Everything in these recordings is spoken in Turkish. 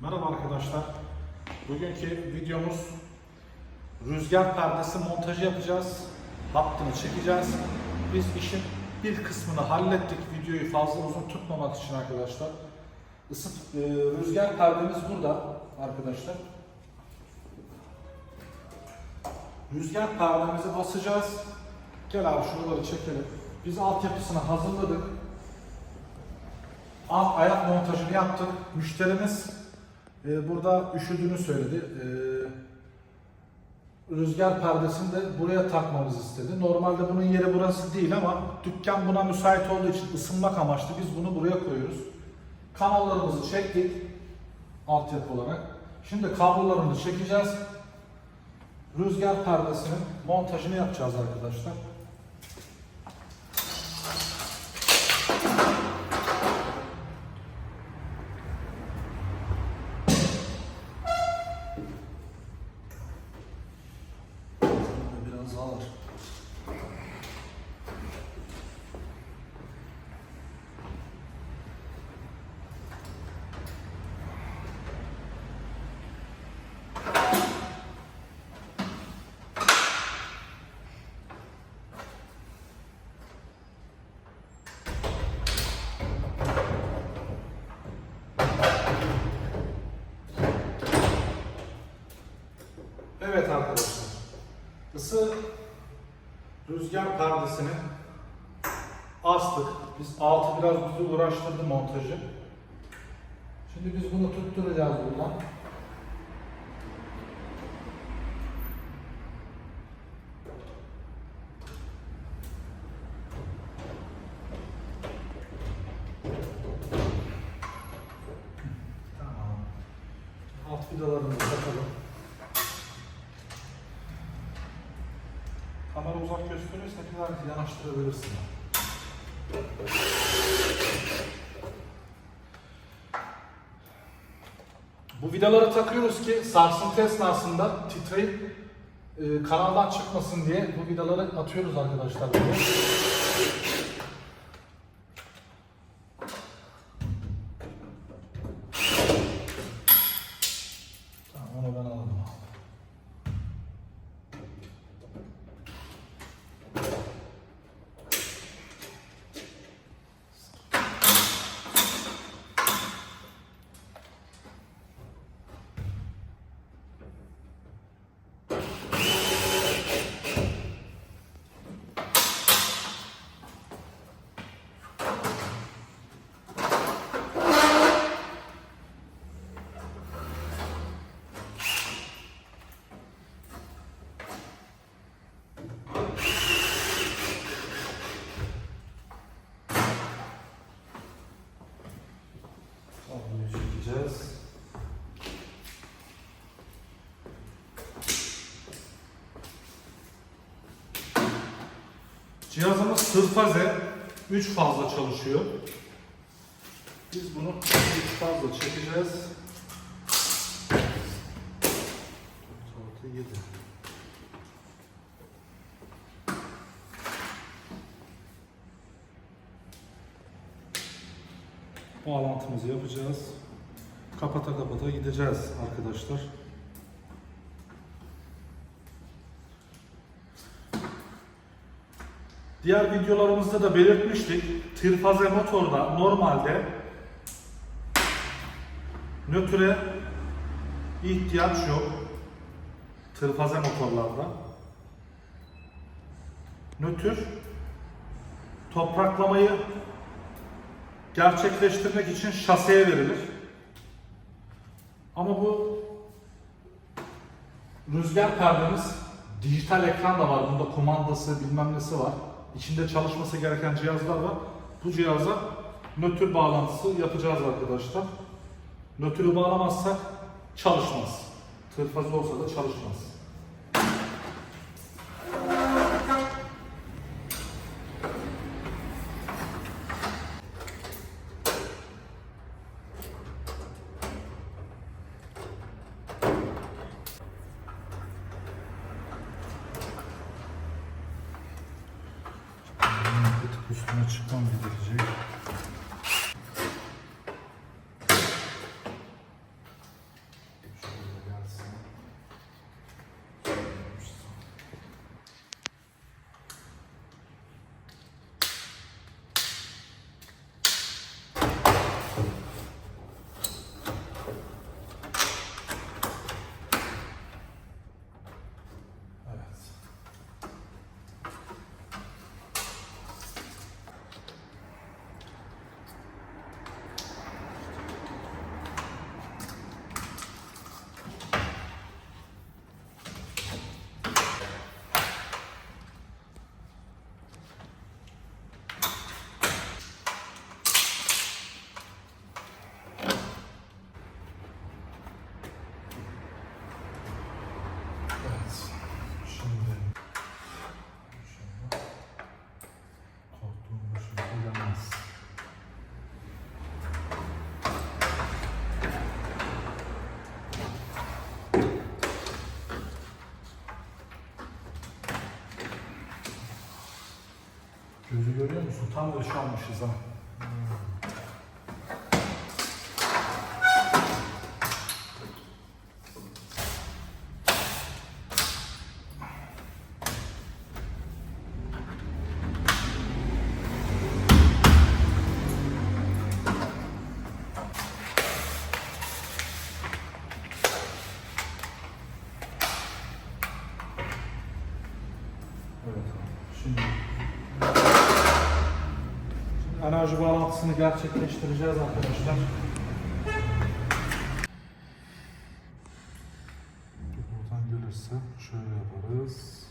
Merhaba arkadaşlar. Bugünkü videomuz rüzgar perdesi montajı yapacağız. Hattını çekeceğiz. Biz işin bir kısmını hallettik. Videoyu fazla uzun tutmamak için arkadaşlar. Isıt, e, rüzgar perdemiz burada arkadaşlar. Rüzgar perdemizi basacağız. Gel abi şuraları çekelim. Biz altyapısını hazırladık. Alt ayak montajını yaptık. Müşterimiz e, burada üşüdüğünü söyledi. E, rüzgar perdesini de buraya takmamızı istedi. Normalde bunun yeri burası değil ama dükkan buna müsait olduğu için ısınmak amaçlı biz bunu buraya koyuyoruz. Kanallarımızı çektik altyapı olarak. Şimdi kablolarını çekeceğiz. Rüzgar perdesinin montajını yapacağız arkadaşlar. Isı rüzgar perdesini astık. Biz altı biraz bizi uğraştırdı montajı. Şimdi biz bunu tutturacağız buradan. Kadar yanaştırabilirsin. Bu vidaları takıyoruz ki sarsıntı esnasında titreyip e, kanaldan çıkmasın diye bu vidaları atıyoruz arkadaşlar. buraya. Tamam onu ben alalım. Kabloyu çekeceğiz. Cihazımız sırfaze 3 fazla çalışıyor. Biz bunu 3 fazla çekeceğiz. 4, 6, 7. Bağlantımızı yapacağız. Kapata kapata gideceğiz arkadaşlar. Diğer videolarımızda da belirtmiştik. Trifaze motorda normalde nötre ihtiyaç yok. Trifaze motorlarda. Nötr topraklamayı gerçekleştirmek için şaseye verilir. Ama bu rüzgar perdemiz dijital ekran da var. Bunda kumandası bilmem nesi var. İçinde çalışması gereken cihazlar var. Bu cihaza nötr bağlantısı yapacağız arkadaşlar. Nötrü bağlamazsak çalışmaz. Tırfazı olsa da çalışmaz. Gözü görüyor musun? Tam ölçü almışız ha. Hmm. Bağlantısını gerçekleştireceğiz arkadaşlar. Buradan gelirse şöyle yaparız.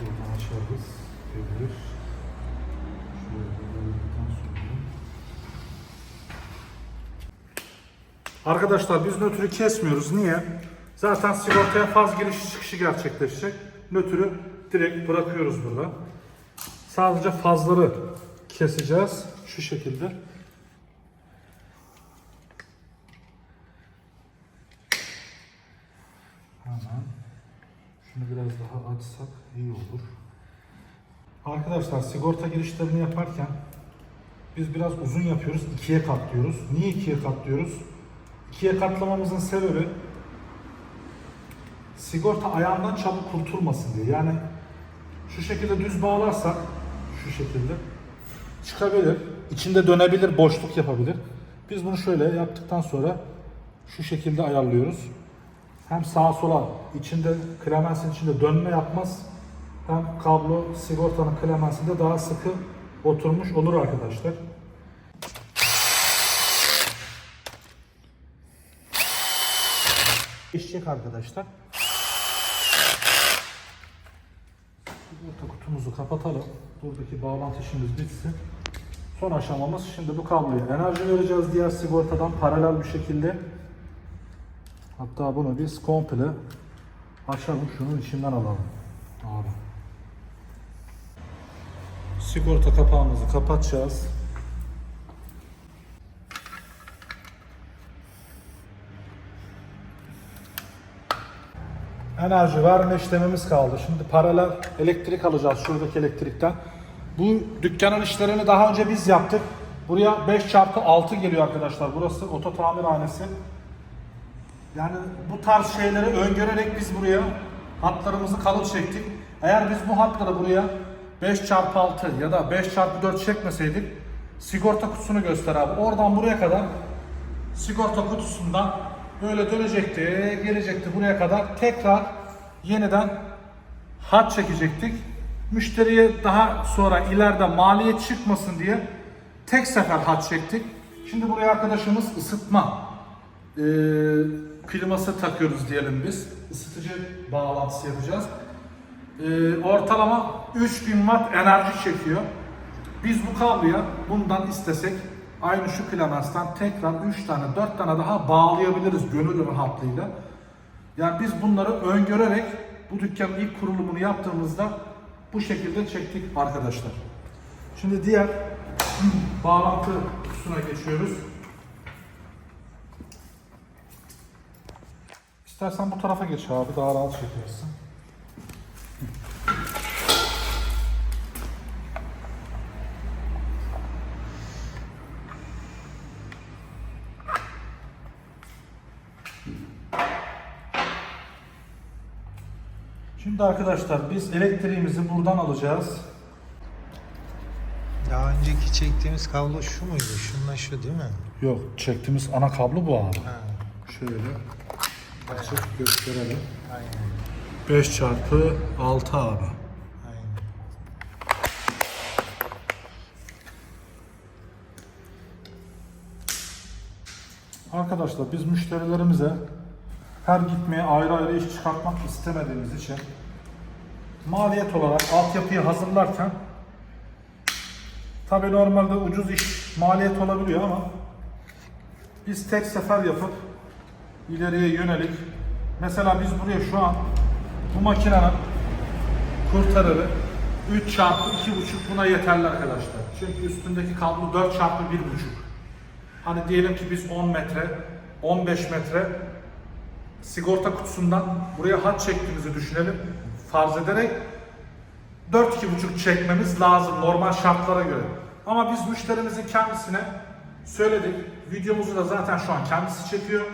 Buradan açarız. Gelir. Şöyle geldikten sonra. Arkadaşlar biz nötrü kesmiyoruz. Niye? Zaten sigortaya faz girişi çıkışı gerçekleşecek. Nötrü direkt bırakıyoruz burada. Sadece fazları keseceğiz. Şu şekilde. Hemen. Şunu biraz daha açsak iyi olur. Arkadaşlar sigorta girişlerini yaparken biz biraz uzun yapıyoruz. ikiye katlıyoruz. Niye ikiye katlıyoruz? İkiye katlamamızın sebebi sigorta ayağından çabuk kurtulmasın diye. Yani şu şekilde düz bağlarsak şu şekilde çıkabilir. içinde dönebilir, boşluk yapabilir. Biz bunu şöyle yaptıktan sonra şu şekilde ayarlıyoruz. Hem sağa sola içinde klemensin içinde dönme yapmaz. Hem kablo sigortanın klemensinde daha sıkı oturmuş olur arkadaşlar. Geçecek arkadaşlar. Sigorta kutumuzu kapatalım. Buradaki bağlantı işimiz bitsin. Son aşamamız şimdi bu kabloya enerji vereceğiz diğer sigortadan paralel bir şekilde. Hatta bunu biz komple açalım şunun içinden alalım. Abi. Sigorta kapağımızı kapatacağız. Enerji verme işlemimiz kaldı. Şimdi paralel elektrik alacağız şuradaki elektrikten. Bu dükkanın işlerini daha önce biz yaptık. Buraya 5 çarpı 6 geliyor arkadaşlar. Burası oto tamirhanesi. Yani bu tarz şeyleri öngörerek biz buraya hatlarımızı kalın çektik. Eğer biz bu hatları buraya 5 çarpı 6 ya da 5 çarpı 4 çekmeseydik sigorta kutusunu göster abi. Oradan buraya kadar sigorta kutusundan böyle dönecekti, gelecekti buraya kadar tekrar yeniden hat çekecektik. Müşteriye daha sonra ileride maliyet çıkmasın diye tek sefer hat çektik. Şimdi buraya arkadaşımız ısıtma e, kliması takıyoruz diyelim biz. Isıtıcı bağlantısı yapacağız. E, ortalama 3000 watt enerji çekiyor. Biz bu kabloya bundan istesek aynı şu klemensten tekrar 3 tane 4 tane daha bağlayabiliriz gönül rahatlığıyla. Yani biz bunları öngörerek bu dükkanın ilk kurulumunu yaptığımızda bu şekilde çektik arkadaşlar. Şimdi diğer bağlantı kutusuna geçiyoruz. İstersen bu tarafa geç abi daha rahat çekersin. Şimdi arkadaşlar biz elektriğimizi buradan alacağız. Daha önceki çektiğimiz kablo şu muydu? Şununla şu değil mi? Yok çektiğimiz ana kablo bu abi. Ha, Şöyle açıp gösterelim. aynen. 5 çarpı 6 abi. Aynen. Arkadaşlar biz müşterilerimize her gitmeye ayrı ayrı iş çıkartmak istemediğimiz için maliyet olarak altyapıyı hazırlarken tabi normalde ucuz iş maliyet olabiliyor ama biz tek sefer yapıp ileriye yönelik mesela biz buraya şu an bu makinenin kurtarırı 3 çarpı 2,5 buna yeterli arkadaşlar. Çünkü üstündeki kablo 4 çarpı 1,5. Hani diyelim ki biz 10 metre, 15 metre sigorta kutusundan buraya hat çektiğimizi düşünelim. Farz ederek 4-2,5 çekmemiz lazım normal şartlara göre. Ama biz müşterimizin kendisine söyledik. Videomuzu da zaten şu an kendisi çekiyor.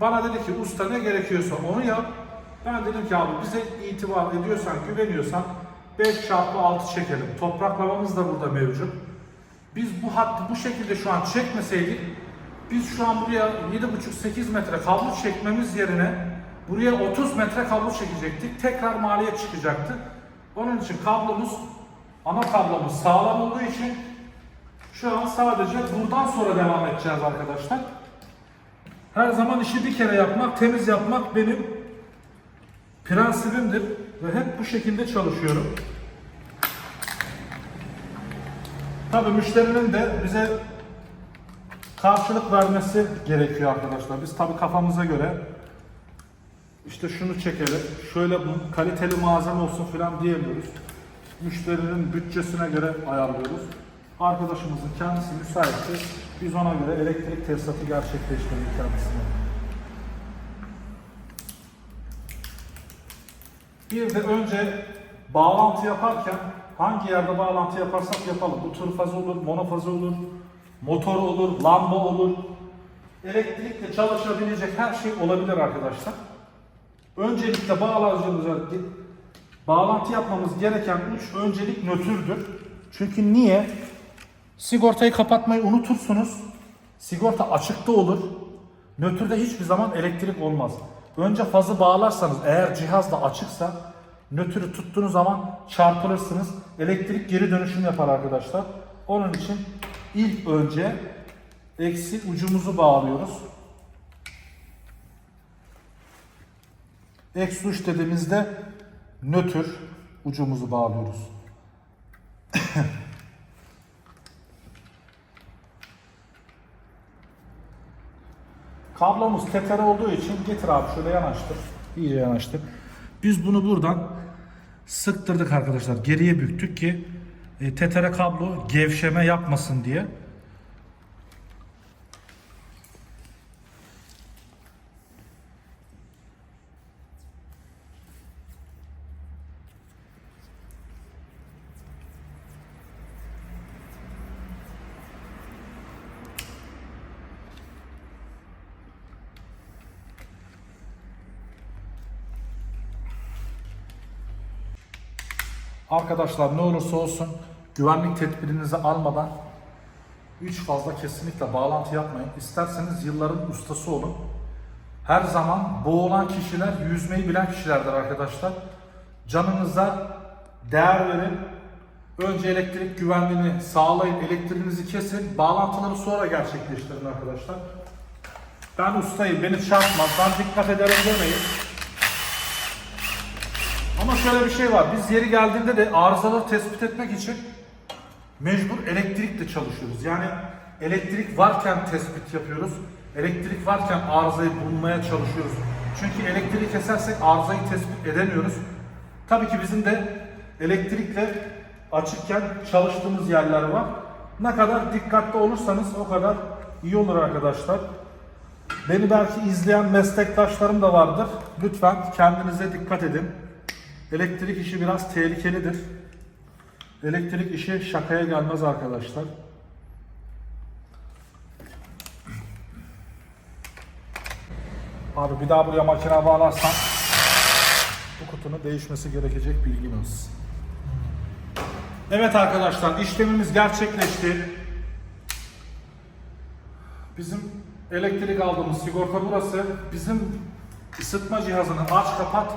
Bana dedi ki usta ne gerekiyorsa onu yap. Ben dedim ki abi bize itibar ediyorsan, güveniyorsan 5 çarpı 6 çekelim. Topraklamamız da burada mevcut. Biz bu hattı bu şekilde şu an çekmeseydik biz şu an buraya 7,5-8 metre kablo çekmemiz yerine buraya 30 metre kablo çekecektik. Tekrar maliyet çıkacaktı. Onun için kablomuz, ana kablomuz sağlam olduğu için şu an sadece buradan sonra devam edeceğiz arkadaşlar. Her zaman işi bir kere yapmak, temiz yapmak benim prensibimdir ve hep bu şekilde çalışıyorum. Tabii müşterinin de bize karşılık vermesi gerekiyor arkadaşlar. Biz tabii kafamıza göre işte şunu çekelim, şöyle kaliteli malzeme olsun falan diyemiyoruz. Müşterinin bütçesine göre ayarlıyoruz. Arkadaşımızın kendisi müsaitse biz ona göre elektrik tesisatı gerçekleştirdik kendisine. Bir de önce bağlantı yaparken hangi yerde bağlantı yaparsak yapalım. Bu tır fazı olur, monofazı olur, motor olur, lamba olur. Elektrikle çalışabilecek her şey olabilir arkadaşlar. Öncelikle bağlantımıza bağlantı yapmamız gereken üç öncelik nötrdür. Çünkü niye? Sigortayı kapatmayı unutursunuz. Sigorta açıkta olur. Nötrde hiçbir zaman elektrik olmaz. Önce fazı bağlarsanız eğer cihaz da açıksa nötrü tuttuğunuz zaman çarpılırsınız. Elektrik geri dönüşüm yapar arkadaşlar. Onun için ilk önce eksi ucumuzu bağlıyoruz. Eksi uç dediğimizde nötr ucumuzu bağlıyoruz. Kablomuz tetere olduğu için getir abi şöyle yanaştır. İyice yanaştır. Biz bunu buradan sıktırdık arkadaşlar. Geriye büktük ki e, tetere kablo gevşeme yapmasın diye. Arkadaşlar ne olursa olsun güvenlik tedbirinizi almadan üç fazla kesinlikle bağlantı yapmayın. İsterseniz yılların ustası olun. Her zaman boğulan kişiler yüzmeyi bilen kişilerdir arkadaşlar. Canınıza değer verin. Önce elektrik güvenliğini sağlayın, elektriğinizi kesin. Bağlantıları sonra gerçekleştirin arkadaşlar. Ben ustayım, beni çarpmaz, ben dikkat ederim demeyin. Ama şöyle bir şey var. Biz yeri geldiğinde de arızaları tespit etmek için mecbur elektrikle çalışıyoruz. Yani elektrik varken tespit yapıyoruz. Elektrik varken arızayı bulmaya çalışıyoruz. Çünkü elektriği kesersek arızayı tespit edemiyoruz. Tabii ki bizim de elektrikle açıkken çalıştığımız yerler var. Ne kadar dikkatli olursanız o kadar iyi olur arkadaşlar. Beni belki izleyen meslektaşlarım da vardır. Lütfen kendinize dikkat edin. Elektrik işi biraz tehlikelidir. Elektrik işi şakaya gelmez arkadaşlar. Abi bir daha buraya makine bağlarsan bu kutunun değişmesi gerekecek bilgin olsun. Evet arkadaşlar işlemimiz gerçekleşti. Bizim elektrik aldığımız sigorta burası. Bizim ısıtma cihazını aç kapat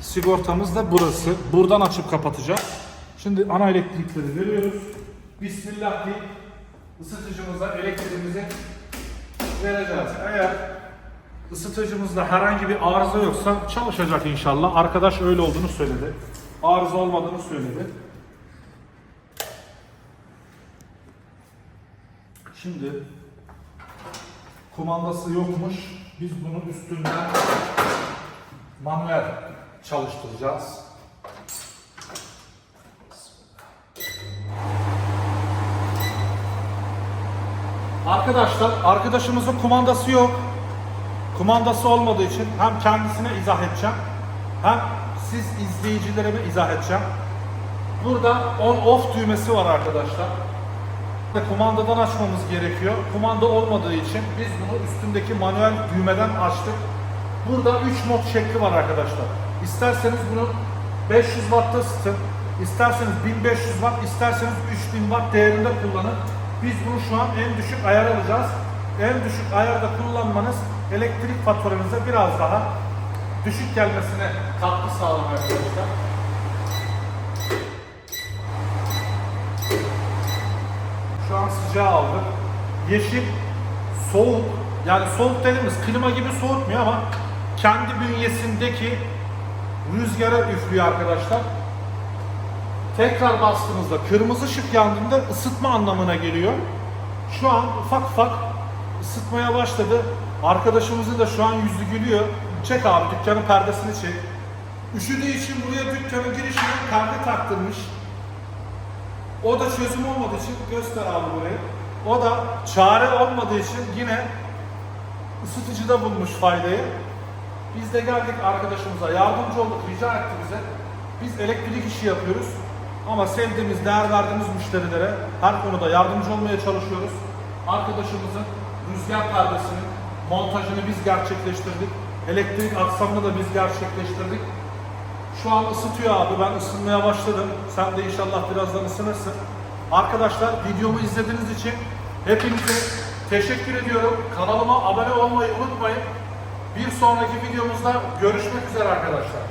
sigortamız da burası. Buradan açıp kapatacağız. Şimdi ana elektrikleri veriyoruz. Bismillah deyip ısıtıcımıza elektriğimizi vereceğiz. Eğer ısıtıcımızda herhangi bir arıza yoksa çalışacak inşallah. Arkadaş öyle olduğunu söyledi. Arıza olmadığını söyledi. Şimdi kumandası yokmuş. Biz bunu üstünden manuel çalıştıracağız. Arkadaşlar, arkadaşımızın kumandası yok. Kumandası olmadığı için hem kendisine izah edeceğim, hem siz izleyicilerime izah edeceğim. Burada on off düğmesi var arkadaşlar. Kumandadan açmamız gerekiyor. Kumanda olmadığı için biz bunu üstündeki manuel düğmeden açtık. Burada 3 mod şekli var arkadaşlar. İsterseniz bunu 500 Watt'ta ısıtın. İsterseniz 1500 Watt, isterseniz 3000 Watt değerinde kullanın. Biz bunu şu an en düşük ayar alacağız. En düşük ayarda kullanmanız elektrik faturanıza biraz daha düşük gelmesine katkı sağlar arkadaşlar. Şu an sıcağı aldık. Yeşil soğuk. Yani soğuk dediğimiz klima gibi soğutmuyor ama kendi bünyesindeki rüzgara üflüyor arkadaşlar. Tekrar bastığınızda kırmızı ışık yandığında ısıtma anlamına geliyor. Şu an ufak ufak ısıtmaya başladı. Arkadaşımızın da şu an yüzü gülüyor. Çek abi dükkanın perdesini çek. Üşüdüğü için buraya dükkanın girişine perde taktırmış. O da çözüm olmadığı için göster abi burayı. O da çare olmadığı için yine ısıtıcıda bulmuş faydayı. Biz de geldik arkadaşımıza yardımcı olduk, rica etti bize. Biz elektrik işi yapıyoruz. Ama sevdiğimiz, değer verdiğimiz müşterilere her konuda yardımcı olmaya çalışıyoruz. Arkadaşımızın rüzgar perdesinin montajını biz gerçekleştirdik. Elektrik aksamını da biz gerçekleştirdik. Şu an ısıtıyor abi. Ben ısınmaya başladım. Sen de inşallah birazdan ısınırsın. Arkadaşlar videomu izlediğiniz için hepinize teşekkür ediyorum. Kanalıma abone olmayı unutmayın. Bir sonraki videomuzda görüşmek üzere arkadaşlar.